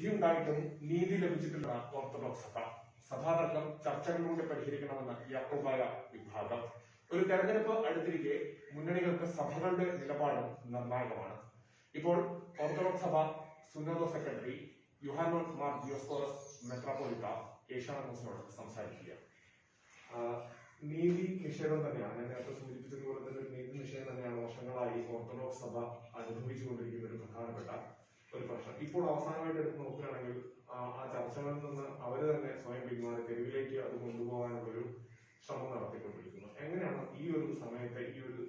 വിധിയുണ്ടായിട്ടും നീതി ലഭിച്ചിട്ടില്ല ഓർത്തഡോക്സ് സഭ സഭാതർക്കം ചർച്ചകളിലൂടെ പരിഹരിക്കണമെന്ന യാക്കോബായ വിഭാഗം. ഒരു തെരഞ്ഞെടുപ്പ് അടുത്തിരിക്കെ മുന്നണികൾക്ക് സഭകളുടെ നിലപാടും നിർണായകമാണ്. ഇപ്പോൾ ഓർത്തഡോക്സ് സഭ സുന്നത സെക്രട്ടറി യുഹാനോ മാർ ദിയോസ്കോറസ് മെട്രോപോളിറ്റ ഏഷ്യാനെറ്റ് ന്യൂസിനോട് സംസാരിക്കുക. ആഹ് നീതി നിഷേധം തന്നെയാണ്. ഞാൻ നേരത്തെ സൂചിപ്പിച്ചതുപോലെ തന്നെ നീതി നിഷേധം തന്നെയാണ് വർഷങ്ങളായി ഓർത്തഡോക്സ് സഭ അനുഭവിച്ചുകൊണ്ടിരിക്കുന്ന ഒരു പ്രധാനപ്പെട്ട ഒരു പ്രശ്നം. ഇപ്പോൾ അവസാനമായിട്ട് എടുത്ത് നോക്കുകയാണെങ്കിൽ ആ ചർച്ചകളിൽ നിന്ന് അവർ തന്നെ സ്വയം പിന്മാറി തെരുവിലേക്ക് അത് കൊണ്ടുപോകാനുള്ള ഒരു ശ്രമം നടത്തിക്കൊണ്ടിരിക്കുന്നു. എങ്ങനെയാണ് ഈ ഒരു സമയത്തെ ഈ ഒരു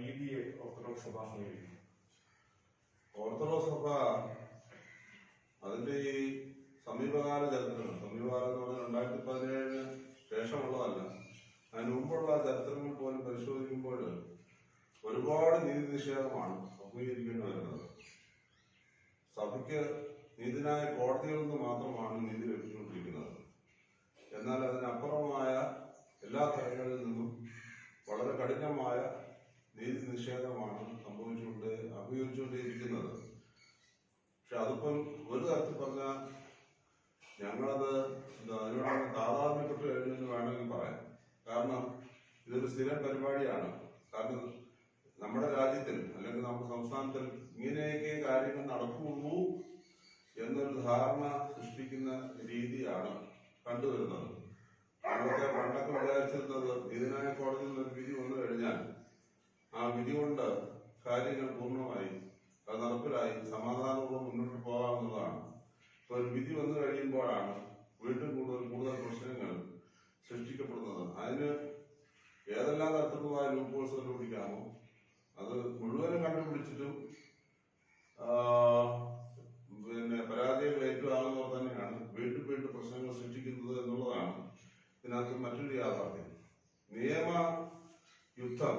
രീതിയെ ഓർത്തഡോക്സ് സഭ സമീപിക്കുന്നത് ഓർത്തഡോക്സ് സഭ അതിന്റെ ഈ സമീപകാല ചരിത്രങ്ങൾ സമീപകാലം എന്ന് പറഞ്ഞാൽ രണ്ടായിരത്തി പതിനേഴിന് ശേഷമുള്ളതല്ല. അതിന് മുമ്പുള്ള ചരിത്രങ്ങൾ പോലും പരിശോധിക്കുമ്പോൾ ഒരുപാട് നീതി നിഷേധമാണ് അഭിമുഖീകരിക്കേണ്ടി വരുന്നത്. സഭയ്ക്ക് നീതിനായ കോടതികളിൽ നിന്ന് മാത്രമാണ് നീതി ലഭിച്ചുകൊണ്ടിരിക്കുന്നത്. എന്നാൽ അതിനപ്പുറമായ എല്ലാ തലങ്ങളിൽ നിന്നും വളരെ കഠിനമായ നീതി നിഷേധമാണ് സംഭവിച്ചുകൊണ്ട് അഭിമുഖിച്ചുകൊണ്ടിരിക്കുന്നത് പക്ഷെ അതിപ്പം ഒരു തരത്തിൽ പറഞ്ഞാൽ ഞങ്ങളത് അതിനോട് താതാത്മ്യപ്പെട്ട് കഴിഞ്ഞെന്ന് വേണമെങ്കിൽ പറയാം. കാരണം ഇതൊരു സ്ഥിരം പരിപാടിയാണ്. കാരണം നമ്മുടെ രാജ്യത്തിൽ അല്ലെങ്കിൽ നമ്മുടെ സംസ്ഥാനത്തിൽ ഇങ്ങനെയൊക്കെ കാര്യങ്ങൾ നടക്കുള്ളൂ എന്നൊരു ധാരണ സൃഷ്ടിക്കുന്ന രീതിയാണ് കണ്ടുവരുന്നത്. നമ്മളൊക്കെ പണ്ടൊക്കെ വിചാരിച്ചിരുന്നത് നീതിന്യായ കോടതിയിൽ ഒരു വിധി വന്നു കഴിഞ്ഞാൽ ആ വിധി കൊണ്ട് കാര്യങ്ങൾ പൂർണമായി അത് നടപ്പിലായി സമാധാനപൂർവം മുന്നോട്ട് പോകാവുന്നതാണ്. ഇപ്പൊ ഒരു വിധി വന്നു കഴിയുമ്പോഴാണ് വീണ്ടും കൂടുതൽ കൂടുതൽ പ്രശ്നങ്ങൾ സൃഷ്ടിക്കപ്പെടുന്നത്. അതിന് ഏതെല്ലാം തരത്തിലുള്ള ലൂപ്പോൾസ് കണ്ടുപിടിക്കാമോ അത് മുഴുവനും കണ്ടുപിടിച്ചിട്ടും പിന്നെ പരാതികൾ ഏറ്റുവാങ്ങുന്നവർ തന്നെയാണ്. വീണ്ടും വീണ്ടും പ്രശ്നങ്ങൾ സൃഷ്ടിക്കുന്നത് എന്നുള്ളതാണ് ഇതിനകത്ത് മറ്റൊരു യാഥാർത്ഥ്യം. നിയമ യുദ്ധം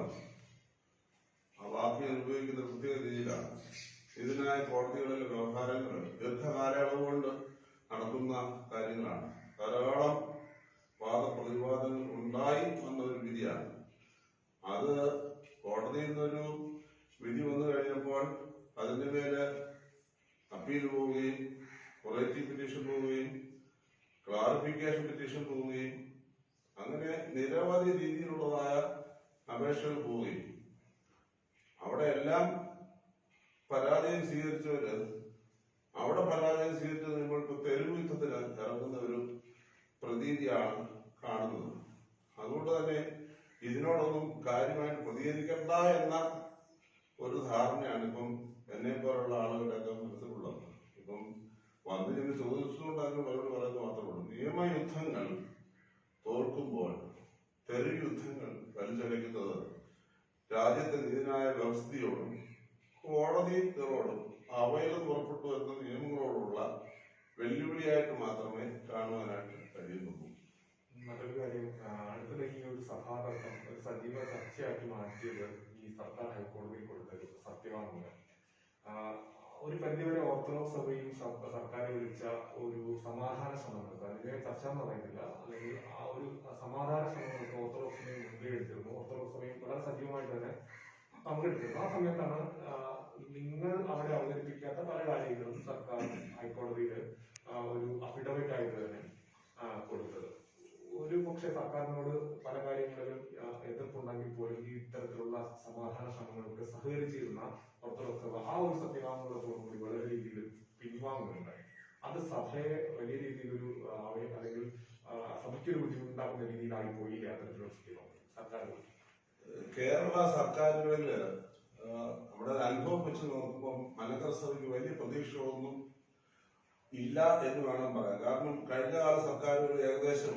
ആ വാക്ക് ഞാൻ ഉപയോഗിക്കുന്ന പ്രത്യേക രീതിയിലാണ്. ഇതിനായ കോടതികളിലെ വ്യവഹാരങ്ങൾ ദീർഘകാലയളവ് കൊണ്ട് നടക്കുന്ന കാര്യങ്ങളാണ് ധാരാളം വാദപ്രതിവാദങ്ങൾ ഉണ്ടായി വന്ന ഒരു വിധിയാണ് അത് കോടതിയിൽ നിന്നൊരു വിധി വന്നു കഴിഞ്ഞപ്പോൾ അതിന്റെ മേലെ അപ്പീൽ പോവുകയും കൊറേറ്റീവ് പെറ്റീഷൻ പോവുകയും ക്ലാറിഫിക്കേഷൻ പെറ്റീഷൻ പോവുകയും അങ്ങനെ നിരവധി രീതിയിലുള്ളതായ അപേക്ഷകൾ പോവുകയും അവിടെ എല്ലാം പരാജയം സ്വീകരിച്ചവര് അവിടെ പരാജയം സ്വീകരിച്ചു കഴിയുമ്പോൾ ഇപ്പൊ തെരുവ് യുദ്ധത്തിന് ഇറങ്ങുന്ന ഒരു പ്രതീതിയാണ് കാണുന്നത് അതുകൊണ്ട് തന്നെ ഇതിനോടൊന്നും കാര്യമായിട്ട് പ്രതികരിക്കണ്ട എന്ന ഒരു ധാരണയാണ് ഇപ്പം എന്നെ പോലുള്ള ആളുകളുടെയൊക്കെ മനസ്സിലുള്ളത് ഇപ്പം വന്നിരുന്ന് ചോദിച്ചുകൊണ്ട് ചോദിച്ചുകൊണ്ടാണ് മറുപടി പറയുന്നത് മാത്രമുള്ളൂ നിയമയുദ്ധങ്ങൾ തോൽക്കുമ്പോൾ തെരുവ് യുദ്ധങ്ങൾ വലിച്ചടിക്കുന്നത് രാജ്യത്തെ നീതിനായ വ്യവസ്ഥയോടും കോടതികളോടും അവയിൽ പുറപ്പെട്ടു വരുന്ന നിയമങ്ങളോടുള്ള വെല്ലുവിളിയായിട്ട് മാത്രമേ കാണുവാനായിട്ട് കഴിയുന്നുള്ളൂ. മറ്റൊരു കാര്യം അടുത്തിടെ ഈ ഒരു സഭാതർക്കം ഒരു സജീവ ചർച്ചയാക്കി മാറ്റിയത് ഈ സർക്കാർ ഹൈക്കോടതിയിൽ കൊടുത്ത ഒരു സത്യവാങ്മൂലം ഒരു പരിധിവരെ ഓർത്തഡോക്സ് സഭയും സർക്കാർ വിളിച്ച ഒരു സമാധാന ശ്രമങ്ങൾക്ക് അതിനെ ചർച്ച എന്ന് പറയുന്നില്ല. അല്ലെങ്കിൽ ആ ഒരു സമാധാന ശ്രമങ്ങൾക്ക് ഓർത്തഡോക്സ് സഭയും മുൻകൈ എടുത്തിരുന്നു ഓർത്തഡോക്സ് സഭയും വളരെ സജീവമായിട്ട് തന്നെ പങ്കെടുത്തിരുന്നു. ആ സമയത്താണ് നിങ്ങൾ അവിടെ അവതരിപ്പിക്കാത്ത പല കാര്യങ്ങളും സർക്കാർ ഹൈക്കോടതിയിൽ ഒരു അഫിഡവിറ്റ് ആയിട്ട് തന്നെ കൊടുത്തത്. ഒരു പക്ഷേ സർക്കാരിനോട് പല കാര്യങ്ങളിലും ആ, എതിർപ്പുണ്ടെങ്കിൽ പോലും ഈ ഇത്തരത്തിലുള്ള സമാധാന ശ്രമങ്ങൾക്ക് സഹകരിച്ചിരുന്ന സഭ ആ ഒരു സത്യവാങ്മൂലത്തോടുകൂടി വളരെ രീതിയിൽ പിൻവാങ്ങുന്നുണ്ടായി. അത് സഭയെ വലിയ രീതിയിൽ ഒരു അല്ലെങ്കിൽ സഭയ്ക്കൊരു ബുദ്ധിമുട്ടുണ്ടാക്കുന്ന രീതിയിലായി പോയി അത്തരത്തിലുള്ള സത്യവാങ്മൂലം സർക്കാരുകൾ കേരള സർക്കാരുകളിൽ നമ്മുടെ അനുഭവം വെച്ച് നോക്കുമ്പോൾ മലങ്കര സഭയ്ക്ക് വലിയ പ്രതീക്ഷകളൊന്നും ഇല്ല എന്ന് വേണം പറയാൻ. കാരണം കഴിഞ്ഞ കാല സർക്കാരുകൾ ഏകദേശം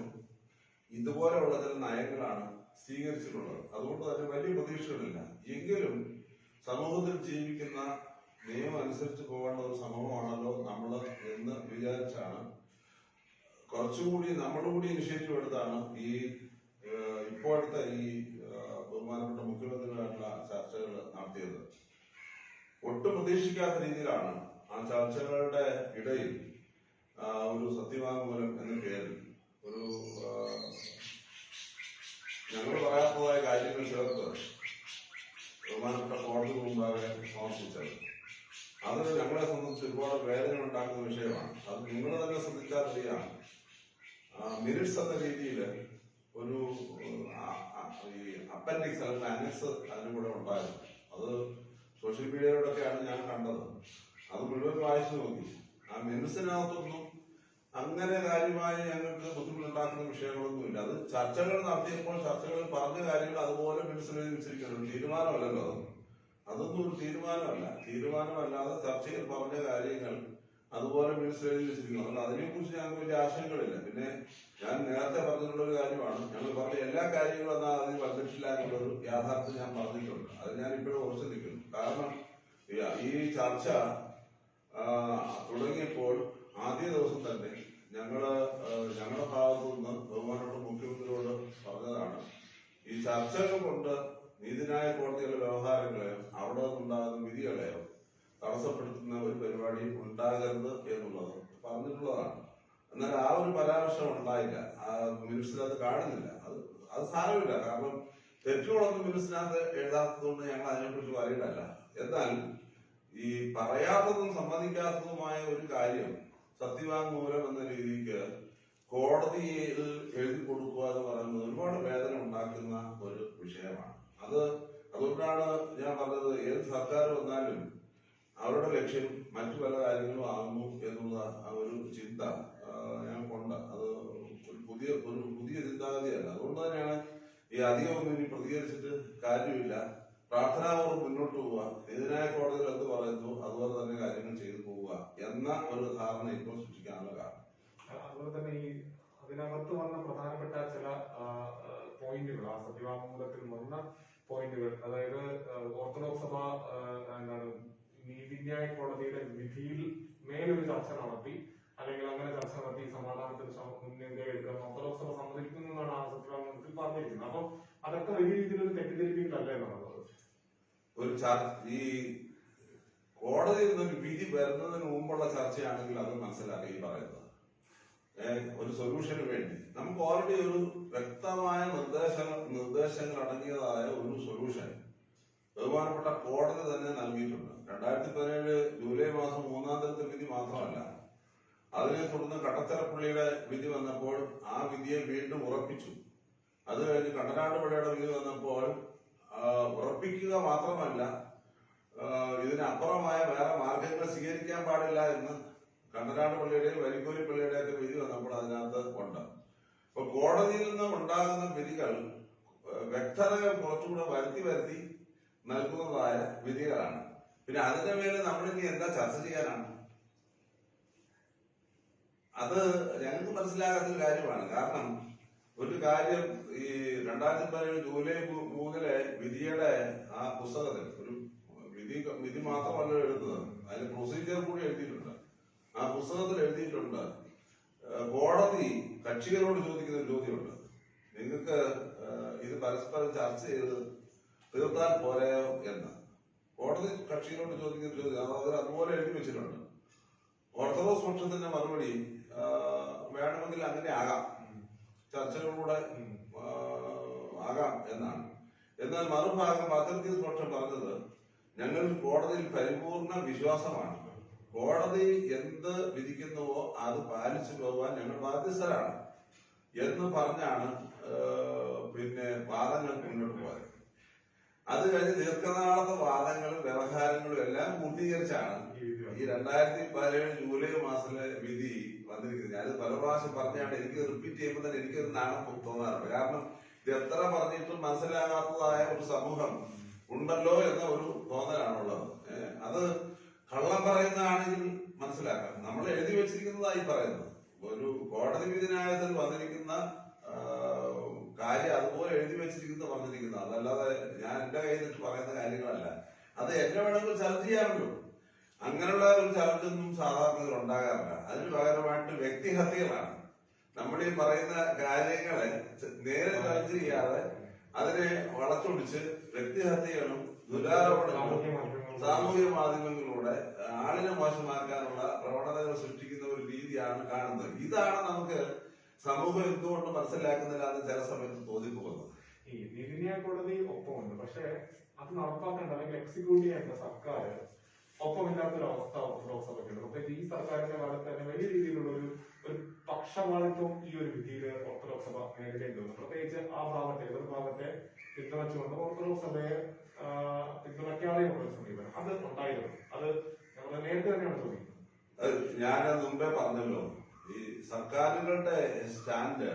ഇതുപോലെയുള്ള ചില നയങ്ങളാണ് സ്വീകരിച്ചിട്ടുള്ളത് അതുകൊണ്ട് തന്നെ വലിയ പ്രതീക്ഷകളില്ല. എങ്കിലും സമൂഹത്തിൽ ജീവിക്കുന്ന നിയമം അനുസരിച്ച് പോകേണ്ട ഒരു സമൂഹമാണല്ലോ നമ്മൾ എന്ന് വിചാരിച്ചാണ് കുറച്ചുകൂടി നമ്മളുകൂടി ഇനിഷ്യേറ്റീവ് എടുത്താണ് ഈ ഇപ്പോഴത്തെ ഈ ബഹുമാനപ്പെട്ട മുഖ്യമന്ത്രിയുമായിട്ടുള്ള ചർച്ചകൾ നടത്തിയത്. ഒട്ടും പ്രതീക്ഷിക്കാത്ത രീതിയിലാണ് ആ ചർച്ചകളുടെ ഇടയിൽ ഒരു സത്യവാങ്മൂലം എന്ന പേരിൽ ഒരു ഞങ്ങൾ പറയാത്തതായ കാര്യങ്ങൾ ചേർത്ത് ബഹുമാനപ്പെട്ട കോടതി മുമ്പാകെ സമർപ്പിച്ചത് അത് ഞങ്ങളെ സംബന്ധിച്ച് ഒരുപാട് വേദന ഉണ്ടാക്കുന്ന വിഷയമാണ്. അത് നിങ്ങൾ തന്നെ ശ്രദ്ധിച്ചാൽ അറിയാം. മിനിറ്റ്സ് എന്ന രീതിയിൽ ഒരു ഈ അപ്പൻഡിക്സ് അല്ലെങ്കിൽ അനക്സ് അതിനും കൂടെ ഉണ്ടായിരുന്നു. അത് സോഷ്യൽ മീഡിയയിലൂടെയൊക്കെയാണ് ഞാൻ കണ്ടത്. അത് മുഴുവൻ വായിച്ചു നോക്കി. ആ മിനിറ്റ്സിനകത്തൊന്നും അങ്ങനെ കാര്യമായി ഞങ്ങൾക്ക് ബുദ്ധിമുട്ടുണ്ടാക്കുന്ന വിഷയങ്ങളൊന്നുമില്ല. അത് ചർച്ചകൾ നടത്തിയപ്പോൾ ചർച്ചകളിൽ പറഞ്ഞ കാര്യങ്ങൾ അതുപോലെ മനസ്സിൽ വെച്ചിരിക്കുന്നു. തീരുമാനമല്ലല്ലോ അത്. അതൊന്നും ഒരു തീരുമാനമല്ല. തീരുമാനമല്ലാതെ ചർച്ചയിൽ പറഞ്ഞ കാര്യങ്ങൾ അതുപോലെ മനസ്സിൽ വെച്ചിരിക്കുന്നു. അതുകൊണ്ട് അതിനെക്കുറിച്ച് ഞങ്ങൾക്ക് വലിയ ആശങ്കകളില്ല. പിന്നെ ഞാൻ നേരത്തെ പറഞ്ഞിട്ടുള്ള ഒരു കാര്യമാണ്. ഞങ്ങൾ പറഞ്ഞ എല്ലാ കാര്യങ്ങളും എന്നാൽ അതിന് വന്നിട്ടില്ല എന്നുള്ളൊരു യാഥാർത്ഥ്യം ഞാൻ പറഞ്ഞിട്ടുണ്ട്. അത് ഞാൻ ഇപ്പോഴും ഉറച്ചു നിൽക്കുന്നു കാരണം ഈ- ചർച്ച തുടങ്ങിയപ്പോൾ ആദ്യ ദിവസം തന്നെ ഞങ്ങൾ ഞങ്ങളുടെ ഭാഗത്തു നിന്ന് ബഹുമാനപ്പെട്ട മുഖ്യമന്ത്രിയോട് പറഞ്ഞതാണ് ഈ ചർച്ചകൾ കൊണ്ട് നീതിന്യായ കോടതിയിലെ വ്യവഹാരങ്ങളെയോ അവിടെ നിന്നുണ്ടാകുന്ന വിധികളെയോ തടസ്സപ്പെടുത്തുന്ന ഒരു പരിപാടി ഉണ്ടാകരുത് എന്നുള്ളത് പറഞ്ഞിട്ടുള്ളതാണ്. എന്നാൽ ആ ഒരു പരാമർശം ഉണ്ടായില്ല. മിനിറ്റ്സിൽ അത് കാണുന്നില്ല. അത് അത് സാരമില്ല. കാരണം തെറ്റുകളൊന്നും മിനിറ്റ്സിനകത്ത് എഴുതാത്തതുകൊണ്ട് ഞങ്ങൾ അതിനെക്കുറിച്ച് പറയുന്നതല്ല എന്നാൽ ഈ പറയാത്തതും സമ്മതിക്കാത്തതുമായ ഒരു കാര്യം സത്യവാങ്മൂലം എന്ന രീതിക്ക് കോടതിയിൽ എഴുതി കൊടുക്കുക എന്ന് പറയുന്നത് ഒരുപാട് വേദന ഉണ്ടാക്കുന്ന ഒരു വിഷയമാണ്. അത് അതുകൊണ്ടാണ് ഞാൻ പറഞ്ഞത് ഏത് സർക്കാർ വന്നാലും അവരുടെ ലക്ഷ്യം മറ്റു പല കാര്യങ്ങളും ആകുന്നു എന്നുള്ള ഒരു ചിന്ത ഞാൻ കൊണ്ട് അത് ഒരു പുതിയ ഒരു പുതിയ ചിന്താഗതിയല്ല. അതുകൊണ്ട് തന്നെയാണ് ഈ അധികമൊന്നും ഇനി പ്രതികരിച്ചിട്ട് കാര്യമില്ല. പ്രാർത്ഥനാപൂർവം മുന്നോട്ട് പോവുക. എതിരായ കോടതികൾ എന്ത് പറയുന്നു? അതുപോലെ തന്നെ കാര്യങ്ങൾ ചെയ്തു പോവുക എന്ന ഒരു ധാരണ ഇപ്പോൾ സൃഷ്ടിക്കാനുള്ള കാരണം. അതുപോലെ തന്നെ ഈ അതിനകത്ത് വന്ന പ്രധാനപ്പെട്ട ചില പോയിന്റുകൾ ആ സത്യവാങ്മൂലത്തിൽ വന്ന പോയിന്റുകൾ അതായത് ഓർത്തഡോക്സ് സഭ എന്താണ് നീതിന്യായ കോടതിയുടെ വിധിയിൽ മേലൊരു ചർച്ച നടത്തി അല്ലെങ്കിൽ അങ്ങനെ ചർച്ച നടത്തി സമാധാനത്തിന് മുൻകൈ ഓർത്തഡോക്സ് സഭ സമ്മതിക്കുന്നു എന്നാണ് ആ സത്യവാങ്മൂലത്തിൽ പറഞ്ഞിരിക്കുന്നത്. അപ്പം അതൊക്കെ വലിയ രീതിയിൽ ഒരു തെറ്റിദ്ധരിപ്പിക്കലല്ലേ എന്നുള്ളത്. ഒരു ഈ കോടതിയിൽ നിന്നൊരു വിധി വരുന്നതിന് മുമ്പുള്ള ചർച്ചയാണെങ്കിൽ അത് മനസ്സിലാക്കി പറയുന്നത്. ഒരു സൊല്യൂഷന് വേണ്ടി. നമുക്ക് ഓൾറെഡി ഒരു വ്യക്തമായ നിർദ്ദേശങ്ങൾ നിർദ്ദേശങ്ങൾ അടങ്ങിയതായ ഒരു സൊല്യൂഷൻ ബഹുമാനപ്പെട്ട കോടതി തന്നെ നൽകിയിട്ടുണ്ട്. രണ്ടായിരത്തി പതിനേഴ് ജൂലൈ മാസം മൂന്നാം തരത്തെ വിധി മാത്രമല്ല. അതിനെ തുടർന്ന് കടത്തലപ്പള്ളിയുടെ വിധി വന്നപ്പോൾ ആ വിധിയെ വീണ്ടും ഉറപ്പിച്ചു. അത് കഴിഞ്ഞ് കണ്ടനാട് പുഴയുടെ വിധി വന്നപ്പോൾ ഉറപ്പിക്കുക മാത്രമല്ല ഇതിനപ്പുറമായ വേറെ മാർഗങ്ങൾ സ്വീകരിക്കാൻ പാടില്ല എന്ന് കണ്ടനാട് പള്ളിയുടെയും വരിക്കോരി പള്ളിയുടെ ഒക്കെ വിധി വന്നപ്പോൾ അതിനകത്ത് ഉണ്ട്. അപ്പൊ കോടതിയിൽ നിന്ന് ഉണ്ടാകുന്ന വിധികൾ വ്യക്തതകൾ കുറച്ചുകൂടെ വരുത്തി വരുത്തി നൽകുന്നതായ വിധികളാണ്. പിന്നെ അതിന്റെ മേലെ നമ്മളിനി എന്താ ചർച്ച ചെയ്യാനാണ്? അത് ഞങ്ങൾക്ക് മനസ്സിലാകാത്ത ഒരു കാര്യമാണ്. കാരണം ഒരു കാര്യം ഈ രണ്ടായിരത്തി പതിനേഴ് ജൂലൈ മൂന്നിലെ വിധിയുടെ ആ പുസ്തകത്തിൽ വിധി വിധി മാത്രമല്ല എഴുതുന്നത്. അതിന് പ്രൊസീജിയർ കൂടി എഴുതിയിട്ടുണ്ട്. ആ പുസ്തകത്തിൽ എഴുതിയിട്ടുണ്ട് കോടതി കക്ഷികളോട് ചോദിക്കുന്ന ഒരു ചോദ്യമുണ്ട്. നിങ്ങൾക്ക് ഇത് പരസ്പരം ചർച്ച ചെയ്ത് തീർത്താൽ പോരായോ എന്ന്. കോടതി കക്ഷികളോട് ചോദിക്കുന്ന ചോദ്യം. അത് അതുപോലെ എഴുതി വെച്ചിട്ടുണ്ട്. ഓർത്തഡോക്സ് പക്ഷത്തിന്റെ മറുപടി വേണമെങ്കിൽ അങ്ങനെ ആകാം. ചർച്ചകളിലൂടെ. ആകാം എന്നാണ്. എന്നാൽ മറുഭാഗം പത്രിക പക്ഷം പറഞ്ഞത് ഞങ്ങൾ കോടതിയിൽ പരിപൂർണ വിശ്വാസമാണ്. കോടതി എന്ത് വിധിക്കുന്നുവോ അത് പാലിച്ചു പോകാൻ ഞങ്ങൾ ബാധ്യസ്ഥരാണ് എന്ന് പറഞ്ഞാണ് പിന്നെ വാദങ്ങൾ മുന്നോട്ട് പോയത്. അത് കഴിഞ്ഞ് ദീർഘനാളത്തെ വാദങ്ങളും വ്യവഹാരങ്ങളും എല്ലാം പൂർത്തീകരിച്ചാണ് ഈ രണ്ടായിരത്തി പതിനേഴ് ജൂലൈ മാസത്തിലെ വിധി വന്നിരിക്കുന്നത്. ഞാൻ പല പ്രാവശ്യം പറഞ്ഞാണ് എനിക്ക് റിപ്പീറ്റ് ചെയ്യുമ്പോൾ തന്നെ എനിക്കൊരു നാണം തോന്നാറുണ്ട്. കാരണം ഇത് എത്ര പറഞ്ഞിട്ടും മനസ്സിലാകാത്തതായ ഒരു സമൂഹം ഉണ്ടല്ലോ എന്ന ഒരു തോന്നലാണുള്ളത് അത് കള്ളം പറയുന്നതാണെങ്കിൽ മനസ്സിലാക്കാം. നമ്മൾ എഴുതി വെച്ചിരിക്കുന്നതായി പറയുന്നത് ഒരു കോടതി വിധിനായത്തിൽ വന്നിരിക്കുന്ന കാര്യം അതുപോലെ എഴുതി വെച്ചിരിക്കുന്നത് പറഞ്ഞിരിക്കുന്നത് അതല്ലാതെ ഞാൻ എന്റെ കയ്യിൽ നിന്ന് പറയുന്ന കാര്യങ്ങളല്ല. അത് എന്നെ വേണമെങ്കിൽ ചലഞ്ച് ചെയ്യാമല്ലോ. അങ്ങനെയുള്ള ഒരു ചലഞ്ചൊന്നും സാധാരണ ഉണ്ടാകാറില്ല. അതിന് പകരമായിട്ട് വ്യക്തിഹത്യകളാണ്. നമ്മൾ ഈ പറയുന്ന കാര്യങ്ങളെ നേരെ ചലഞ്ച് ചെയ്യാതെ അതിനെ വളച്ചൊടിച്ച് വ്യക്തിഹത്യകളും ദുരാരോപണങ്ങളും സാമൂഹ്യ സാമൂഹിക മാധ്യമങ്ങളിലൂടെ ആളിനെ മോശമാക്കാനുള്ള പ്രവണതകൾ സൃഷ്ടിക്കുന്ന ഒരു രീതിയാണ് കാണുന്നത്. ഇതാണ് നമുക്ക് സമൂഹം എന്തുകൊണ്ട് മനസ്സിലാക്കുന്നില്ല എന്ന് ചില സമയത്ത് തോന്നിപ്പോകുന്നത്. ഈ നീതിന്യായ കോടതി ഒപ്പമുണ്ട്. പക്ഷേ അത് നടപ്പാക്കേണ്ട അല്ലെങ്കിൽ എക്സിക്യൂട്ട് ചെയ്യേണ്ട സർക്കാർ ഒപ്പമില്ലാത്തൊരു അവസ്ഥ ഓർത്തഡോക്സ് സഭയ്ക്കുണ്ട് പ്രത്യേകിച്ച് ഈ സർക്കാരിന്റെ കാലത്ത് തന്നെ വലിയ രീതിയിലുള്ള ഒരു ഒരു പക്ഷപാതിത്വം ഈ ഒരു വിധിയിൽ ഓർത്തഡോക്സ് സഭ നേരിടേണ്ടി വന്നു. പ്രത്യേകിച്ച് ആ ഭാഗത്തെ എതിർ ഭാഗത്തെ പിന്തുണച്ചുകൊണ്ട് ഓർത്തഡോക്സ് സഭയെ പിന്തുണയ്ക്കാതെയുള്ള സമീപനം. അത് ഉണ്ടായിരുന്നു. അത് നമ്മൾ നേരത്തെ തന്നെയാണ് ചോദിക്കുന്നത്. ഞാൻ മുമ്പേ പറഞ്ഞല്ലോ. ഈ സർക്കാരുകളുടെ സ്റ്റാൻഡ്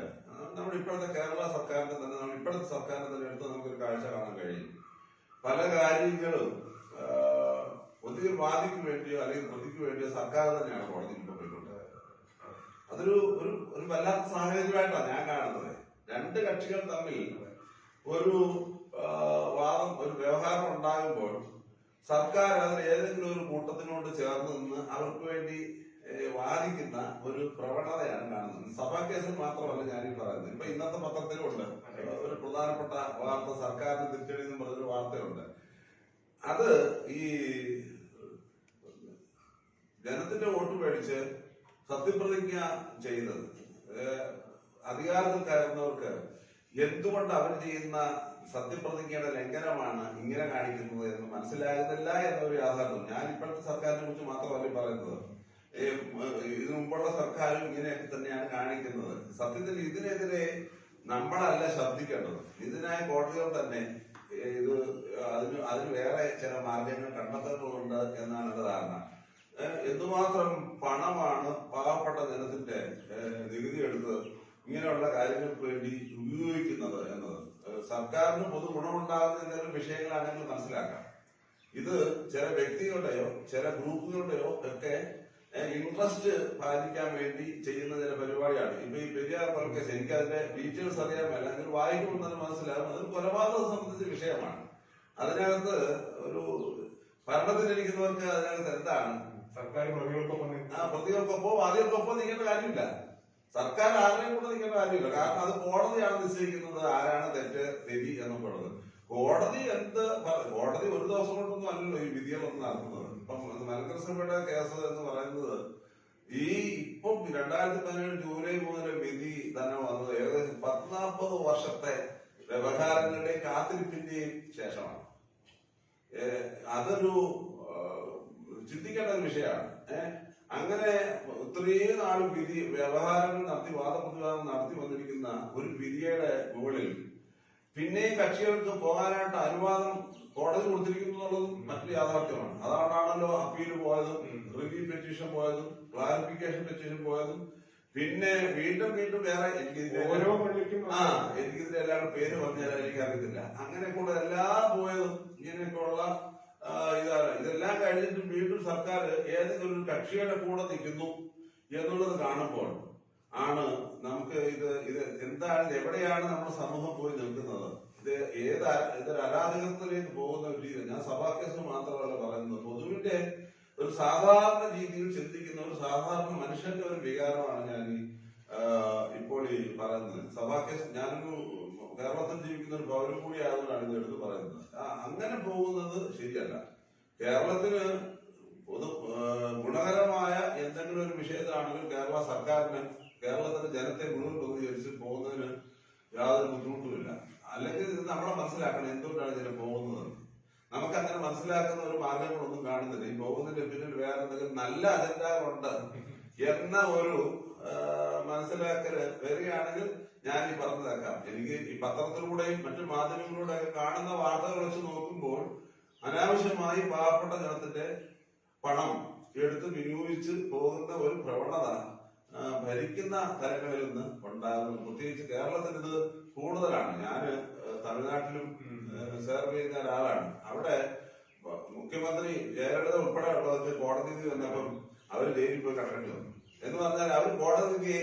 നമ്മൾ ഇപ്പോഴത്തെ കേരള സർക്കാരിന്റെ തന്നെ നമ്മൾ ഇപ്പോഴത്തെ സർക്കാരിന്റെ തന്നെ എടുത്ത് നമുക്കൊരു കാഴ്ച കാണാൻ കഴിയും. പല കാര്യങ്ങളും ആ, ഒന്നുകിൽ വാദിക്ക് വേണ്ടിയോ അല്ലെങ്കിൽ പ്രതിക്ക് വേണ്ടിയോ സർക്കാർ തന്നെയാണ് കോടതിയിൽ ഇപ്പോൾ പോയിക്കൊണ്ടത് അതൊരു ഒരു ഒരു വല്ലാത്ത സാഹചര്യമായിട്ടാണ് ഞാൻ കാണുന്നത്. രണ്ട് കക്ഷികൾ തമ്മിൽ ഒരു വാദം ഒരു വ്യവഹാരം ഉണ്ടാകുമ്പോൾ സർക്കാർ അതിൽ ഏതെങ്കിലും ഒരു കൂട്ടത്തിനോട് ചേർന്ന് നിന്ന് അവർക്ക് വേണ്ടി വാദിക്കുന്ന ഒരു പ്രവണതയാണ് കാണുന്നത്. സഭാ കേസിൽ മാത്രമല്ല ഞാൻ ഈ പറയുന്നത്. ഇപ്പൊ ഇന്നത്തെ പത്രത്തിലുണ്ട്. ഒരു പ്രധാനപ്പെട്ട വാർത്ത സർക്കാരിന് തിരിച്ചടി എന്ന് പറഞ്ഞൊരു വാർത്തയുണ്ട്. അത് ഈ ജനത്തിന്റെ വോട്ട് മേടിച്ച് സത്യപ്രതിജ്ഞ ചെയ്യുന്നത്. അധികാരത്തിൽ കയറുന്നവർക്ക് എന്തുകൊണ്ട് അവർ ചെയ്യുന്ന സത്യപ്രതിജ്ഞയുടെ ലംഘനമാണ് ഇങ്ങനെ കാണിക്കുന്നത് എന്ന് മനസ്സിലാകുന്നില്ല എന്നൊരു യാഥാർത്ഥ്യം. ഞാൻ ഇപ്പോഴത്തെ സർക്കാരിനെ കുറിച്ച് മാത്രമല്ല പറയുന്നത്. ഇതിനു മുമ്പുള്ള സർക്കാരും ഇങ്ങനെയൊക്കെ തന്നെയാണ് കാണിക്കുന്നത്. സത്യത്തിൽ ഇതിനെതിരെ നമ്മളല്ല ശബ്ദിക്കേണ്ടത്. ഇതിനായി കോടതികൾ തന്നെ ഇത് അതിന് അതിന് വേറെ ചില മാർഗങ്ങൾ കണ്ടെത്തേണ്ടതുണ്ട് എന്നാണ് എന്റെ ധാരണ. എന്തുമാത്രം പണമാണ് പാവപ്പെട്ട ജനത്തിന്റെ നികുതി എടുത്ത് ഇങ്ങനെയുള്ള കാര്യങ്ങൾക്ക് വേണ്ടി ഉപയോഗിക്കുന്നത് എന്നത്. സർക്കാരിന് പൊതു ഗുണമുണ്ടാകുന്ന എന്തെങ്കിലും വിഷയങ്ങളാണെങ്കിൽ മനസ്സിലാക്കാം. ഇത് ചില വ്യക്തികളുടെയോ ചില ഗ്രൂപ്പുകളുടെയോ ഒക്കെ ഇൻട്രസ്റ്റ് പാലിക്കാൻ വേണ്ടി ചെയ്യുന്ന ചില പരിപാടിയാണ്. ഇപ്പൊ ഈ പെരിയാർ കൊലക്കേസ് എനിക്ക് അതിന്റെ ഡീറ്റെയിൽസ് അറിയാൻ അതിൽ വായിക്കുമ്പോൾ തന്നെ മനസ്സിലാകും കൊലപാതകം സംബന്ധിച്ച വിഷയമാണ്. അതിനകത്ത് ഒരു ഭരണത്തിലിരിക്കുന്നവർക്ക് അതിനകത്ത് എന്താണ് സർക്കാർ പ്രതികൾക്കൊപ്പം ആ പ്രതികൾക്കൊപ്പം വാദികൾക്കൊപ്പം നിൽക്കേണ്ട കാര്യമില്ല. സർക്കാർ ആരെയും കൂടെ നിൽക്കേണ്ട കാര്യമില്ല. കാരണം അത് കോടതിയാണ് നിശ്ചയിക്കുന്നത് ആരാണ് തെറ്റ് തെരി എന്നുള്ളത്. കോടതി എന്ത് കോടതി ഒരു ദിവസം കൊണ്ടൊന്നും അല്ലല്ലോ ഈ വിധികളൊന്നും നടത്തുന്നത്. ഇപ്പം മലങ്കര സഭയുടെ കേസ് എന്ന് പറയുന്നത് ഈ ഇപ്പം രണ്ടായിരത്തി പതിനേഴ് ജൂലൈ മുതൽ വിധി തന്നെ വന്നത് ഏകദേശം പത്നാൽപ്പത് വർഷത്തെ വ്യവഹാരങ്ങളുടെയും കാത്തിരിപ്പിന്റെയും ശേഷമാണ്. അതൊരു ചിന്തിക്കേണ്ട ഒരു വിഷയമാണ്. ഏഹ് അങ്ങനെ ഇത്രയും നാൾ വിധി വ്യവഹാരങ്ങൾ നടത്തി വാദപ്രതിവാദം നടത്തി വന്നിരിക്കുന്ന ഒരു വിധിയുടെ മുകളിൽ പിന്നെയും കക്ഷികൾക്ക് പോകാനായിട്ട് അനുവാദം കോടതി കൊടുത്തിരിക്കുന്നു എന്നുള്ളതും മറ്റൊരു യാഥാർത്ഥ്യമാണ്. അതുകൊണ്ടാണല്ലോ അപ്പീൽ പോയതും റിവ്യൂ പെറ്റീഷൻ പോയതും ക്ലാരിഫിക്കേഷൻ പെറ്റീഷൻ പോയതും. പിന്നെ വീണ്ടും വീണ്ടും വേറെ എനിക്ക് ഓരോ പള്ളിക്കും ആ എനിക്കിതിന്റെ എല്ലാവരുടെ പേര് പറഞ്ഞാൽ എനിക്ക് അറിയത്തില്ല അങ്ങനെ കൂടെ എല്ലാം പോയതും ഇങ്ങനെയൊക്കെയുള്ള ഇതാണ്. ഇതെല്ലാം കഴിഞ്ഞിട്ട് വീണ്ടും സർക്കാർ ഏതെങ്കിലും ഒരു കക്ഷിയുടെ കൂടെ നിൽക്കുന്നു എന്നുള്ളത് കാണുമ്പോൾ ആണ് നമുക്ക് ഇത് ഇത് എന്താണ് എവിടെയാണ് നമ്മുടെ സമൂഹം പോയി നിൽക്കുന്നത്? ഇത് ഏത് ഇതൊരു അരാജകത്വത്തിലേക്ക് പോകുന്ന ഒരു രീതി ഞാൻ സഭാ കേസ് മാത്രമല്ല പറയുന്നത്. പൊതുവിന്റെ ഒരു സാധാരണ രീതിയിൽ ചിന്തിക്കുന്ന ഒരു സാധാരണ മനുഷ്യന്റെ ഒരു വികാരമാണ് ഞാൻ ഇപ്പോൾ ഈ പറയുന്നത്. സഭാ കേസ് ഞാനൊരു കേരളത്തിൽ ജീവിക്കുന്ന ഒരു പൗരൻ കൂടിയാണെന്നാണ് ഇത് എടുത്ത് പറയുന്നത്. അങ്ങനെ പോകുന്നത് ശരിയല്ല. കേരളത്തിന് പൊതു ഗുണകരമായ എന്തെങ്കിലും ഒരു വിഷയത്തിലാണെങ്കിൽ കേരള സർക്കാരിന് കേരളത്തിലെ ജനത്തെ മുഴുവൻ പ്രതികരിച്ച് പോകുന്നതിന് യാതൊരു ബുദ്ധിമുട്ടുമില്ല. അല്ലെങ്കിൽ ഇത് നമ്മളെ മനസ്സിലാക്കണം എന്തുകൊണ്ടാണ് ഇതിനെ പോകുന്നത്. നമുക്ക് അങ്ങനെ മനസ്സിലാക്കുന്ന ഒരു മാർഗങ്ങളൊന്നും കാണുന്നില്ല. ഈ പോകുന്നതിന്റെ പിന്നിൽ വേറെ എന്തെങ്കിലും നല്ല അജണ്ടകളുണ്ട് എന്ന ഒരു മനസ്സിലാക്കൽ വരികയാണെങ്കിൽ ഞാൻ ഈ പറഞ്ഞതേക്കാം. എനിക്ക് ഈ പത്രത്തിലൂടെയും മറ്റു മാധ്യമങ്ങളിലൂടെയൊക്കെ കാണുന്ന വാർത്തകൾ വെച്ച് നോക്കുമ്പോൾ അനാവശ്യമായി പാവപ്പെട്ട ജനത്തിന്റെ പണം എടുത്ത് വിനിയോഗിച്ച് പോകുന്ന ഒരു പ്രവണത ഭരിക്കുന്ന തലങ്ങളിൽ നിന്ന് ഉണ്ടാകുന്നു. പ്രത്യേകിച്ച് കേരളത്തിൽ ഇത് കൂടുതലാണ്. ഞാൻ തമിഴ്നാട്ടിലും സെർവ് ചെയ്യുന്ന ഒരാളാണ്. അവിടെ മുഖ്യമന്ത്രി ജയലളിത ഉൾപ്പെടെ ഉള്ളവർക്ക് കോടതി വിധി വന്നപ്പം അവർ ജയിലിൽ പോയി കിടക്കേണ്ടി വന്നു. എന്ന് പറഞ്ഞാൽ അവർ കോടതി വിധിയെ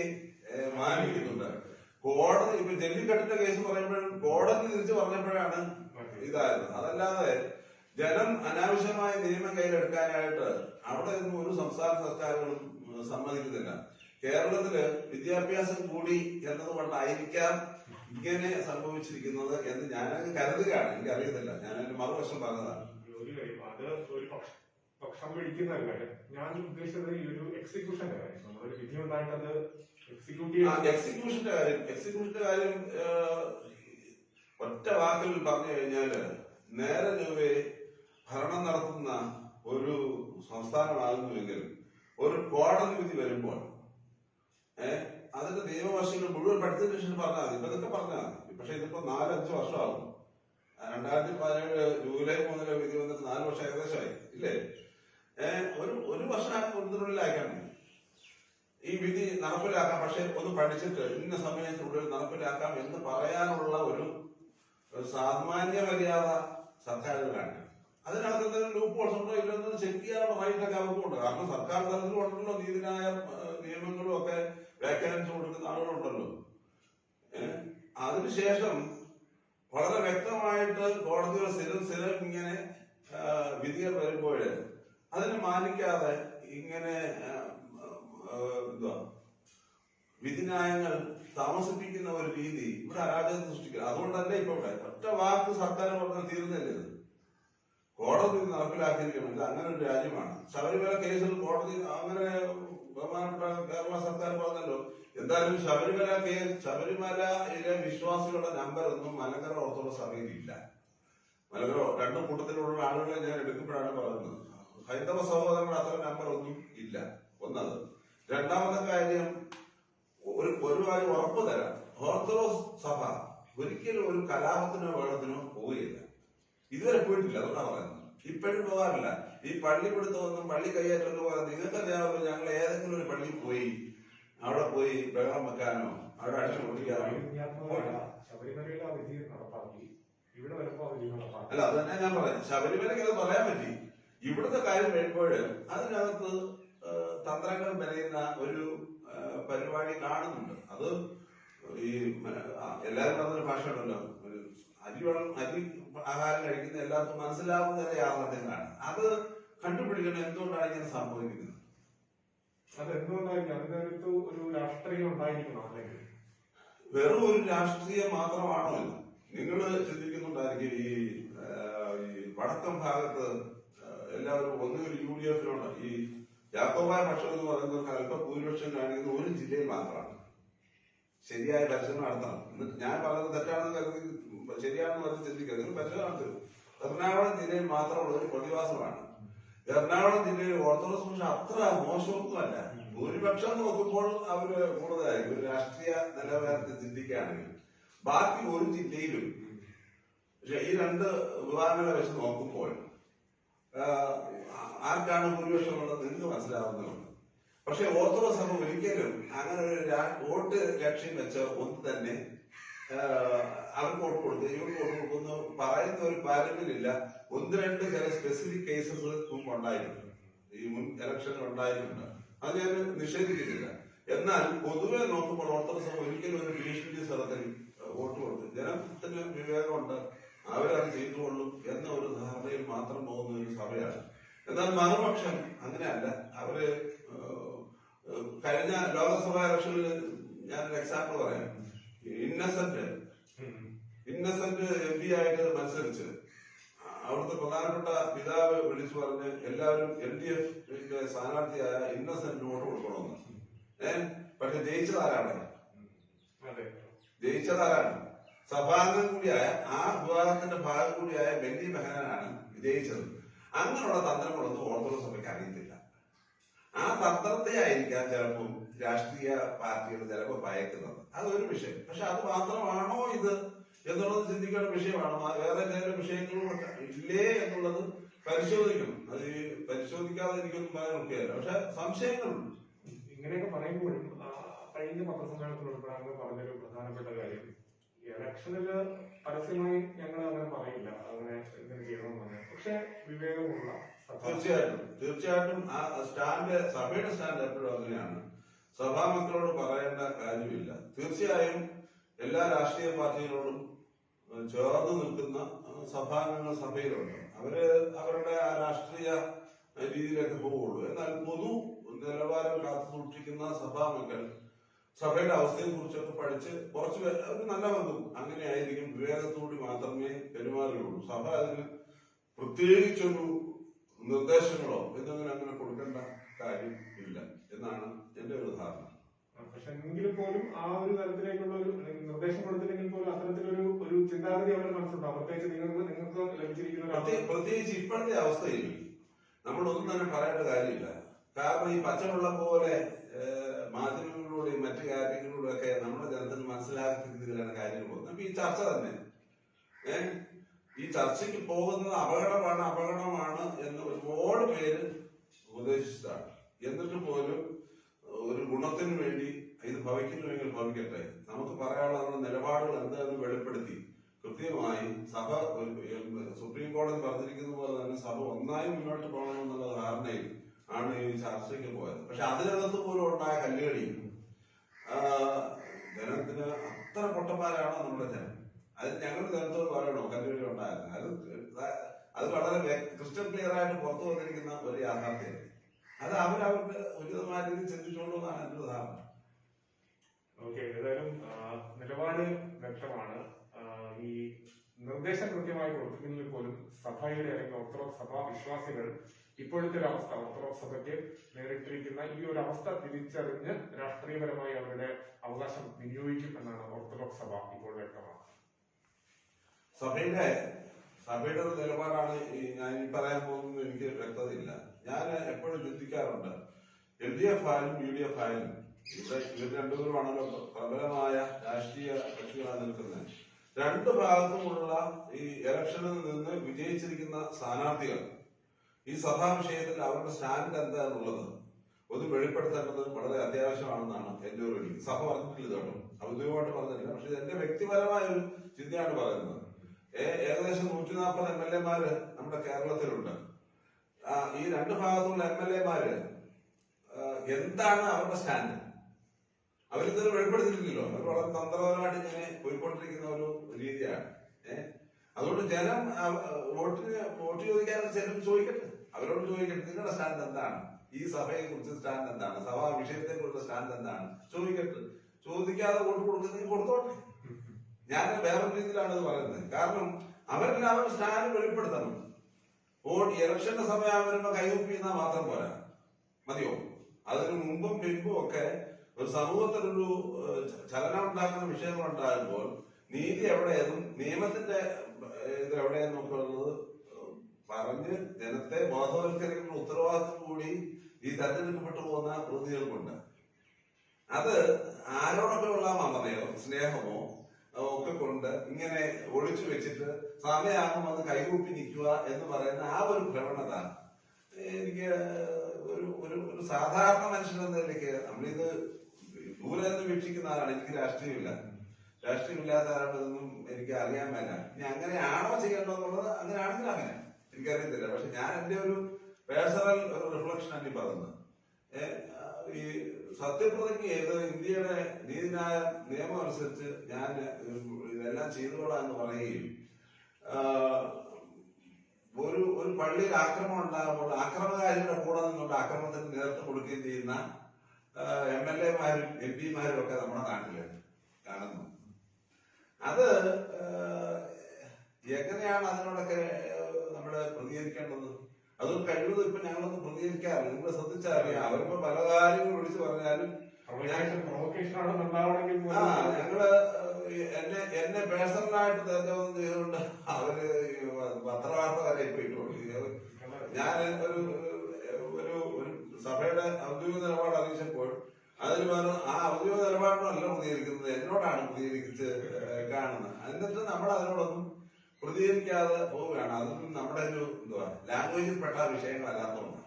മാനിക്കുന്നുണ്ട്. കോടതി ഇപ്പൊ ജെല്ലിക്കെട്ടിന്റെ കേസ് പറയുമ്പോഴും കോടതി തിരിച്ചു പറഞ്ഞപ്പോഴാണ് ഇതായിരുന്നു അതല്ലാതെ ജനം അനാവശ്യമായ നിയമം കയ്യിലെടുക്കാനായിട്ട് അവിടെ നിന്നും ഒരു സംസ്ഥാന സർക്കാരുകളും സമ്മതിക്കുന്നില്ല. കേരളത്തിൽ വിദ്യാഭ്യാസം കൂടി എന്നതുകൊണ്ടായിരിക്കാം ഇങ്ങനെ സംഭവിച്ചിരിക്കുന്നത് എന്ന് ഞാൻ കരുതുകയാണ്. എനിക്ക് അറിയത്തില്ല ഞാൻ അതിന്റെ മറുവശം പറഞ്ഞതാണ്. ഒരു കാര്യം അത് ഒരു പക്ഷ- പിടിക്കുന്ന കാര്യം ഞാൻ ഉദ്ദേശിച്ചത് ഈ ഒരു എക്സിക്യൂഷന്റെ കാര്യം നമ്മളൊരു വിധി ഉണ്ടായിട്ട് എക്സിക്യൂഷന്റെ കാര്യം എക്സിക്യൂഷന്റെ കാര്യം ഒറ്റ വാക്കിൽ പറഞ്ഞു കഴിഞ്ഞാൽ നേരെ ചൊവ്വേ ഭരണം നടത്തുന്ന ഒരു സംസ്ഥാനമാകുന്നുവെങ്കിൽ ഒരു കോടതി വിധി വരുമ്പോൾ അതിന്റെ നിയമവശങ്ങൾ മുഴുവൻ പഠിച്ചതിന് ശേഷം പറഞ്ഞാൽ മതി. ഇതൊക്കെ പറഞ്ഞാൽ മതി. പക്ഷെ ഇതിപ്പോ നാലഞ്ച് വർഷമാകും. രണ്ടായിരത്തി പതിനേഴ് ജൂലൈ മുതൽ വിധി വന്നിട്ട് നാല് വർഷം ഏകദേശമായി ഇല്ലേ? ഒരു ഒരു വർഷം ഒന്നിനുള്ളിലാക്കാൻ മതി ഈ വിധി നടപ്പിലാക്കാം. പക്ഷെ ഒന്ന് പഠിച്ചിട്ട് ഇന്ന സമയത്തിനുള്ളിൽ നടപ്പിലാക്കാം എന്ന് പറയാനുള്ള ഒരു സാമാന്യ മര്യാദ സർക്കാരിന് കാണിക്കണം അതിനകത്ത് എന്തെങ്കിലും ലൂപ്പ് ഉണ്ടോ ഇല്ലെന്ന് ചെക്ക് ചെയ്യാനുള്ള റൈറ്റ് ഒക്കെ അവർക്കുണ്ട് കാരണം സർക്കാർ തലത്തിലും ഉണ്ടല്ലോ നീതിന്യായ നിയമങ്ങളും ഒക്കെ വ്യാഖ്യാനിച്ചു കൊടുക്കുന്ന ആളുകളുണ്ടല്ലോ. അതിനുശേഷം വളരെ വ്യക്തമായിട്ട് കോടതികൾ സ്ഥിരം സ്ഥിരം ഇങ്ങനെ വിധികൾ വരുമ്പോൾ അതിനെ മാനിക്കാതെ ഇങ്ങനെ എന്തുവാ വിധിന്യായങ്ങൾ താമസിപ്പിക്കുന്ന ഒരു രീതി ഇവിടെ അരാജകത സൃഷ്ടിക്കുക. അതുകൊണ്ടല്ല ഇപ്പൊ ഇവിടെ ഒറ്റ വാക്ക് സർക്കാർ പറഞ്ഞാൽ തീർന്നില്ല ഇത്. കോടതി നടപ്പിലാക്കിയിരിക്കണം ഇത് അങ്ങനെ ഒരു രാജ്യമാണ്. ശബരിമല കേസിൽ കോടതി അങ്ങനെ ബഹുമാനപ്പെട്ട കേരള സർക്കാർ പറഞ്ഞല്ലോ എന്തായാലും ശബരിമല കേസ് ശബരിമലയിലെ വിശ്വാസികളുടെ നമ്പർ ഒന്നും മലങ്കര ഓർത്തോഡക്സ് സഭയിലില്ല മലങ്കര രണ്ട് കൂട്ടത്തിലുള്ള ആളുകളെ ഞാൻ എടുക്കുമ്പോഴാണ് പറയുന്നത് ഹൈന്ദവ സഹോദരങ്ങളുടെ അത്ര നമ്പർ ഒന്നും ഇല്ല. ഒന്നത്. രണ്ടാമത്തെ കാര്യം ഒരു ഒരു കാര്യം ഉറപ്പ് തരാം. ഓർത്തഡോക്സ് സഭ ഒരിക്കലും ഒരു കലാപത്തിനോ വേളത്തിനോ പോവുകയില്ല ഇതുവരെ പോയിട്ടില്ല അതുകൊണ്ടാണ് പറയുന്നത്. ഇപ്പോഴും പോകാറില്ല. ഈ പള്ളി പിടുത്തമൊന്നും പള്ളി കൈയേറ്റൊന്നും പോകാൻ നിങ്ങൾക്കറിയാമല്ലോ ഞങ്ങൾ ഏതെങ്കിലും ഒരു പള്ളിയിൽ പോയി അവിടെ പോയി ബഹളം വെക്കാനോ അവിടെ അടിച്ചു പൊട്ടിക്കാനോ. നടപ്പാക്കി. അല്ല അത് തന്നെ ഞാൻ പറയാം ശബരിമലയ്ക്ക് അത് പറയാൻ പറ്റി. ഇവിടുത്തെ കാര്യം വരുമ്പോൾ അതിനകത്ത് തന്ത്രങ്ങൾ മെനയുന്ന ഒരു പരിപാടി കാണുന്നുണ്ട്. അത് ഈ എല്ലാവരും പറഞ്ഞൊരു ഭാഷ ഉണ്ടല്ലോ ഒരു അരി വെള്ളം അരി ആഹാരം കഴിക്കുന്ന എല്ലാവർക്കും മനസ്സിലാവുന്ന യാഥാർത്ഥ്യങ്ങളാണ് അത് കണ്ടുപിടിക്കണം എന്തുകൊണ്ടാണ് ഇങ്ങനെ സംഭവിക്കുന്നത്? അത് എന്തുകൊണ്ടായിരിക്കും? അതിനകത്ത് ഒരു രാഷ്ട്രീയം ഉണ്ടായിരിക്കണം അല്ലെങ്കിൽ? വെറും ഒരു രാഷ്ട്രീയം മാത്രമാണോ ഇത്? നിങ്ങൾ ചിന്തിക്കുന്നുണ്ടായിരിക്കും ഈ വടക്കൻ ഭാഗത്ത് എല്ലാവരും ഒന്നുകിൽ യു ഡി എഫിനോട് ഈ യാക്കോബായ പക്ഷം എന്ന് പറയുന്നത് അല്പഭൂരിപക്ഷം കാണിക്കുന്ന ഒരു ജില്ലയിൽ മാത്രമാണ്. ശരിയായ പരിശ്രമം നടത്തണം. എന്നിട്ട് ഞാൻ പറയുന്നത് തെറ്റാണെന്ന് കരുതി ശരിയാണെന്ന് പറഞ്ഞ് ചിന്തിക്കരുത് നിങ്ങൾ പരിശോധന നടത്തരുത്. എറണാകുളം ജില്ലയിൽ മാത്രമുള്ള ഒരു പ്രതിഭാസമാണ്. എറണാകുളം ജില്ലയിൽ ഓർത്തഡോക്സ് പക്ഷെ അത്ര മോശമൊന്നുമല്ല. ഭൂരിപക്ഷം നോക്കുമ്പോൾ അവർ കൂടുതലായിരിക്കും ഒരു രാഷ്ട്രീയ നിലവാരത്തിൽ ചിന്തിക്കുകയാണെങ്കിൽ. ബാക്കി ഒരു ജില്ലയിലും പക്ഷെ ഈ രണ്ട് വിഭാഗങ്ങളെ വെച്ച് നോക്കുമ്പോൾ ആർക്കാണ് ഭൂരിപക്ഷം ഉള്ളത് നിങ്ങൾക്ക് മനസ്സിലാവുന്നതുണ്ട് പക്ഷെ ഓർത്തഡോക്സ് സഭ ഒരിക്കലും അങ്ങനെ ഒരു വോട്ട് ലക്ഷ്യം വെച്ച് ഒന്ന് തന്നെ അവർക്ക് വോട്ട് കൊടുത്ത് ഇവർക്ക് വോട്ട് കൊടുക്കുന്നു പറയുന്ന ഒരു പാരമ്പര്യമില്ല. ഒന്ന് രണ്ട് ചില സ്പെസിഫിക് കേസസ് മുമ്പ് ഉണ്ടായിട്ടുണ്ട്. ഈ മുൻ ഇലക്ഷൻ ഉണ്ടായിട്ടുണ്ട്. അത് ഞാൻ നിഷേധിക്കുന്നില്ല. എന്നാൽ പൊതുവെ നോക്കുമ്പോൾ ഓർത്തഡോക്സ് സഭ ഒരിക്കലും ഒരു ഭീഷണി സ്ഥലത്തിൽ വോട്ട് കൊടുത്തു ജനത്തിന് വിവേകമുണ്ട് അവരത് ചെയ്തുകൊള്ളും എന്ന ഒരു ധാരണയിൽ മാത്രം പോകുന്ന ഒരു സഭയാണ് എന്നാൽ മറുപക്ഷം. അങ്ങനെയല്ല. അവർ കഴിഞ്ഞ ലോകസഭാ ഇലക്ഷനിൽ ഞാനൊരു എക്സാമ്പിൾ പറയാം. ഇന്നസെന്റ് ഇന്നസെന്റ് എം പി ആയിട്ട് മത്സരിച്ച് അവിടുത്തെ പ്രധാനപ്പെട്ട പിതാവ് വിളിച്ചു പറഞ്ഞ് എല്ലാവരും എൽ ഡി എഫ് സ്ഥാനാർത്ഥിയായ ഇന്നസെന്റ് വോട്ട് കൊടുക്കണമെന്ന്. ഏഹ് പക്ഷെ ജയിച്ചത് ആരാണ് അതെ. ജയിച്ചത് ആരാണ് സഭാംഗം കൂടിയായ ആ വിഭാഗത്തിന്റെ ഭാഗം കൂടിയായ ബെന്നി ബെഹനാനാണ് വിജയിച്ചത് അങ്ങനെയുള്ള തന്ത്രങ്ങളൊന്നും ഓർത്തഡോക്സ് സഭയ്ക്ക് അറിയത്തില്ല. ആ തന്ത്രത്തെ ആയിരിക്കാം ചിലപ്പോൾ രാഷ്ട്രീയ പാർട്ടികൾ ചിലപ്പോൾ ഭയക്കുന്നത്. അതൊരു വിഷയം. പക്ഷെ അത് മാത്രമാണോ ഇത് എന്നുള്ളത് ചിന്തിക്കേണ്ട വിഷയമാണ്. വേറെ ചില വിഷയങ്ങളും. ഇല്ലേ എന്നുള്ളത് പരിശോധിക്കണം. അത് പരിശോധിക്കാതെ എനിക്കൊന്നും പറയാൻ ഒക്കെയല്ല. പക്ഷെ സംശയങ്ങളുണ്ട്. ഇങ്ങനെയൊക്കെ പറയുമ്പോഴും കഴിഞ്ഞ പത്രസമ്മേളനത്തിൽ ഉൾപ്പെടെ പറഞ്ഞൊരു പ്രധാനപ്പെട്ട കാര്യം ഇലക്ഷനിൽ പരസ്യമായി ഞങ്ങൾ അങ്ങനെ പറയില്ല. അങ്ങനെ ചെയ്യണമെന്ന് പക്ഷെ വിവേകമുള്ള സഭ. തീർച്ചയായിട്ടും. തീർച്ചയായിട്ടും ആ സ്റ്റാൻഡ് സഭയുടെ സ്റ്റാൻഡ് എപ്പോഴും അങ്ങനെയാണ്. സഭാ മക്കളോട് പറയേണ്ട കാര്യമില്ല. തീർച്ചയായും എല്ലാ രാഷ്ട്രീയ പാർട്ടികളോടും ചേർന്ന് നിൽക്കുന്ന സഭാംഗങ്ങൾ സഭയിലുണ്ട്. അവർ അവരുടെ ആ രാഷ്ട്രീയ രീതിയിലൊക്കെ പോവുള്ളൂ. എന്നാൽ പൊതു നിലവാരം കാത്തു സൂക്ഷിക്കുന്ന സഭാമക്കൾ സഭയുടെ അവസ്ഥയെ കുറിച്ചൊക്കെ പഠിച്ച് കുറച്ച് ഒരു നല്ല ബന്ധം അങ്ങനെ ആയിരിക്കും വിവേകത്തോടെ മാത്രമേ പെരുമാറുകയുള്ളൂ സഭ അതിന് പ്രത്യേകിച്ചൊരു നിർദ്ദേശങ്ങളോ എന്തെങ്കിലും അങ്ങനെ കൊടുക്കേണ്ട കാര്യം ഇല്ല എന്നാണ് എന്റെ ഒരു ധാരണ. പക്ഷെ എങ്കിൽ പോലും ആ ഒരു തരത്തിലേക്കുള്ള ഒരു നിർദ്ദേശം കൊടുത്തില്ലെങ്കിൽ പോലും അത്തരത്തിലൊരു ഒരു ചിന്താഗതി അവരുടെ മനസ്സിലുണ്ടാവും. പ്രത്യേകിച്ച് നിങ്ങൾക്ക് നിങ്ങൾക്ക് ലഭിച്ചിരിക്കുന്ന പ്രത്യേകിച്ച് ഇപ്പോഴത്തെ അവസ്ഥയിൽ നമ്മളൊന്നും തന്നെ പറയേണ്ട കാര്യമില്ല. കാരണം ഈ പച്ചവെള്ളം പോലെ മാധ്യമങ്ങളിലൂടെയും മറ്റു കാര്യങ്ങളിലൂടെയൊക്കെ നമ്മുടെ ജനത്തിന് മനസ്സിലാക്കുന്ന രീതിയിലാണ് കാര്യങ്ങൾ പോകുന്നത്. അപ്പൊ ഈ ചർച്ച തന്നെ ഏഹ് ഈ ചർച്ചയ്ക്ക് പോകുന്നത് അപകടമാണ് അപകടമാണ് എന്ന് ഒരുപാട് പേര് ഉപദേശിച്ചതാണ് എന്നിട്ട് പോലും ഒരു ഗുണത്തിന് വേണ്ടി ഇത് ഭവിക്കുന്നുവെങ്കിൽ ഭവിക്കട്ടെ. നമുക്ക് പറയാനുള്ള നമ്മുടെ നിലപാടുകൾ എന്താണെന്ന് വെളിപ്പെടുത്തി. കൃത്യമായി സഭ സുപ്രീം കോടതി പറഞ്ഞിരിക്കുന്ന പോലെ തന്നെ സഭ ഒന്നായി മുന്നോട്ട് പോകണം എന്നുള്ള ധാരണയിൽ ആണ് ഈ ചർച്ചയ്ക്ക് പോയത്. പക്ഷെ അതിനകത്ത് പോലും ഉണ്ടായ കല്ലുകടിയും ആ, ജനത്തിന് അത്ര പൊട്ടന്മാരാണ് നമ്മുടെ ജനം. അത് ഞങ്ങളുടെ ജനത്തോട് പറയണോ? കല്ലുകടി ഉണ്ടായിരുന്നു. അത് അത് വളരെ ക്രിസ്റ്റൽ ക്ലിയർ ആയിട്ട് പുറത്തു വന്നിരിക്കുന്ന ഒരു യാഥാർത്ഥ്യം. അത് അവരവർക്ക് ഉചിതമായ രീതിയിൽ ചിന്തിച്ചുകൊണ്ടെന്നാണ് എന്റെ ധാരണ. ഓക്കെ ഏതായാലും നിലപാട് വ്യക്തമാണ്. ഈ നിർദ്ദേശം കൃത്യമായി കൊടുക്കുന്നതിൽ പോലും സഭയുടെ അല്ലെങ്കിൽ ഓർത്തഡോക്സ് സഭാ വിശ്വാസികൾ ഇപ്പോഴത്തെ ഒരു അവസ്ഥ ഓർത്തഡോക്സ് സഭയ്ക്ക് നേരിട്ടിരിക്കുന്ന ഈ ഒരു അവസ്ഥ തിരിച്ചറിഞ്ഞ് രാഷ്ട്രീയപരമായി അവരുടെ അവകാശം വിനിയോഗിക്കും എന്നാണ് ഓർത്തഡോക്സ് സഭ ഇപ്പോൾ വ്യക്തമാക്കുന്നത്. സഭയുടെ സഭയുടെ ഒരു നിലപാടാണ് ഞാൻ ഈ പറയാൻ പോകുന്നത് എനിക്ക് വ്യക്തതയില്ല. ഞാൻ എപ്പോഴും ചിന്തിക്കാറുണ്ട് എൽ ഡി എഫ് ആയാലും യു ഡി എഫ് ആയാലും ഇവിടെ ഇവർ രണ്ടുപേരുമാണല്ലോ പ്രബലമായ രാഷ്ട്രീയ കക്ഷികളാണ് നിൽക്കുന്നത്. രണ്ട് ഭാഗത്തുമുള്ള ഈ ഇലക്ഷനിൽ നിന്ന് വിജയിച്ചിരിക്കുന്ന സ്ഥാനാർത്ഥികൾ ഈ സഭാ വിഷയത്തിൽ അവരുടെ സ്റ്റാൻഡ് എന്താണെന്നുള്ളത് ഒന്ന് വെളിപ്പെടുത്തേണ്ടത് വളരെ അത്യാവശ്യമാണെന്നാണ് എന്റെ ഒരു സഭ പറഞ്ഞിട്ടില്ല കേട്ടോ ഔദ്യോഗികമായിട്ട് പറഞ്ഞില്ല പക്ഷെ എന്റെ വ്യക്തിപരമായ ഒരു ചിന്തയാണ് പറയുന്നത്. ഏകദേശം നൂറ്റി നാൽപ്പത് എം എൽ എമാര് നമ്മുടെ കേരളത്തിലുണ്ട്. ഈ രണ്ട് ഭാഗത്തുള്ള എം എൽ എമാര് എന്താണ് അവരുടെ സ്റ്റാൻഡ്? അവരിതൊരു വെളിപ്പെടുത്തിയിട്ടില്ലല്ലോ. അവർ വളരെ തന്ത്രപരമായിട്ട് ഇങ്ങനെ പോയിക്കൊണ്ടിരിക്കുന്ന ഒരു രീതിയാണ്. അതുകൊണ്ട് ജനം വോട്ടിന് വോട്ട് ചോദിക്കാൻ ചിലരും ചോദിക്കട്ടെ. അവരോട് ചോദിക്കട്ടെ നിങ്ങളുടെ സ്റ്റാൻഡ് എന്താണ്? ഈ സഭയെ കുറിച്ച് സ്റ്റാൻഡ് എന്താണ്? സഭാ വിഷയത്തെ കുറിച്ച് സ്റ്റാൻഡ് എന്താണ്? ചോദിക്കട്ടെ. ചോദിക്കാതെ വോട്ട് കൊടുക്കുന്നെങ്കിൽ കൊടുത്തോട്ടെ. ഞാൻ വേറെ രീതിയിലാണ് ഇത് പറയുന്നത്. കാരണം അവരെല്ലാവരും സ്റ്റാൻഡ് വെളിപ്പെടുത്തണം. വോട്ട് ഇലക്ഷന്റെ സമയം വരുമ്പോ കൈയൊപ്പിന്നാൽ മാത്രം പോരാ. മതിയോ? അതിനു മുമ്പും പിൻപും ഒക്കെ ഒരു സമൂഹത്തിനൊരു ചലനം ഉണ്ടാക്കുന്ന വിഷയങ്ങൾ ഉണ്ടാകുമ്പോൾ നീതി എവിടെയെന്നും നിയമത്തിന്റെ ഇത് ഇത് എവിടെയെന്നൊക്കെ ഉള്ളത് പറഞ്ഞ് ജനത്തെ ബോധവൽക്കരിക്കുന്ന ഉത്തരവാദിത്വം കൂടി ഈ തെരഞ്ഞെടുക്കപ്പെട്ടു പോകുന്ന പ്രതിനിധികൾക്കുണ്ട് അത് ആരോടൊക്കെ ഉള്ള മമതയോ സ്നേഹമോ? ഒക്കെ കൊണ്ട് ഇങ്ങനെ ഒളിച്ചു വെച്ചിട്ട് സമയമാകും അത് കൈകൂപ്പി നിൽക്കുക എന്ന് പറയുന്ന ആ ഒരു പ്രവണത എനിക്ക് ഒരു ഒരു ഒരു സാധാരണ മനുഷ്യൻ എന്ന നിലയ്ക്ക് നമ്മളിത് ദൂരെ നിന്ന് വീക്ഷിക്കുന്ന ആളാണ്. എനിക്ക് രാഷ്ട്രീയമില്ല. രാഷ്ട്രീയമില്ലാത്ത ആളാണെന്നും എനിക്ക് അറിയാൻ മേല. ഇനി അങ്ങനെയാണോ ചെയ്യേണ്ടതെന്നുള്ളത് അങ്ങനെയാണെങ്കിൽ അങ്ങനെ. എനിക്കറിയത്തില്ല. പക്ഷെ ഞാൻ എന്റെ ഒരു പേഴ്സണൽ റിഫ്ലക്ഷൻ ആണ് ഈ പറയുന്നത്. ഈ സത്യപ്രതിജ്ഞ ചെയ്ത് ഇന്ത്യയുടെ നീതിന്യായ നിയമം അനുസരിച്ച് ഞാൻ ഇതെല്ലാം ചെയ്തുകൊള്ളാം എന്ന് പറയുകയും ഒരു ഒരു പള്ളിയിൽ ആക്രമണം ഉണ്ടാകുമ്പോൾ ആക്രമണകാരിയുടെ കൂടെ നിന്നുള്ള ആക്രമണത്തിന് നേതൃത്വം കൊടുക്കുകയും ചെയ്യുന്ന എം എൽ എമാരും എം പിമാരും ഒക്കെ നമ്മുടെ നാട്ടിൽ കാണുന്നു. അത് എങ്ങനെയാണ് അതിനോടൊക്കെ നമ്മൾ പ്രതികരിക്കേണ്ടത്? അതും കഴിവതും ഇപ്പൊ ഞങ്ങളൊന്നും പ്രതികരിക്കാറില്ല. നിങ്ങൾ ശ്രദ്ധിച്ചറിയാം. അവരിപ്പോ പല കാര്യങ്ങൾ വിളിച്ചു പറഞ്ഞാലും ഞങ്ങൾ എന്നെ എന്നെ പേഴ്സണലായിട്ട് തെറ്റൊന്നും ചെയ്തുകൊണ്ട് അവർ പത്രവാർത്ത വരെ ഇപ്പൊ ഇട്ടുള്ളൂ ഞാൻ ഒരു ഒരു ഒരു സഭയുടെ ഔദ്യോഗിക നിലപാട് അറിയിച്ചപ്പോൾ അതിന് പറഞ്ഞു ആ ഔദ്യോഗിക നിലപാടിനല്ല പ്രതികരിക്കുന്നത്. എന്നോടാണ് പ്രതികരിച്ച് കാണുന്നത്. എന്നിട്ട് നമ്മൾ അതിനോടൊന്നും പ്രതികരിക്കാതെ പോവുകയാണ്. അതൊന്നും നമ്മുടെ ഒരു എന്തുവാ ലാംഗ്വേജിൽ പെട്ട വിഷയങ്ങളല്ലാത്തതുകൊണ്ട്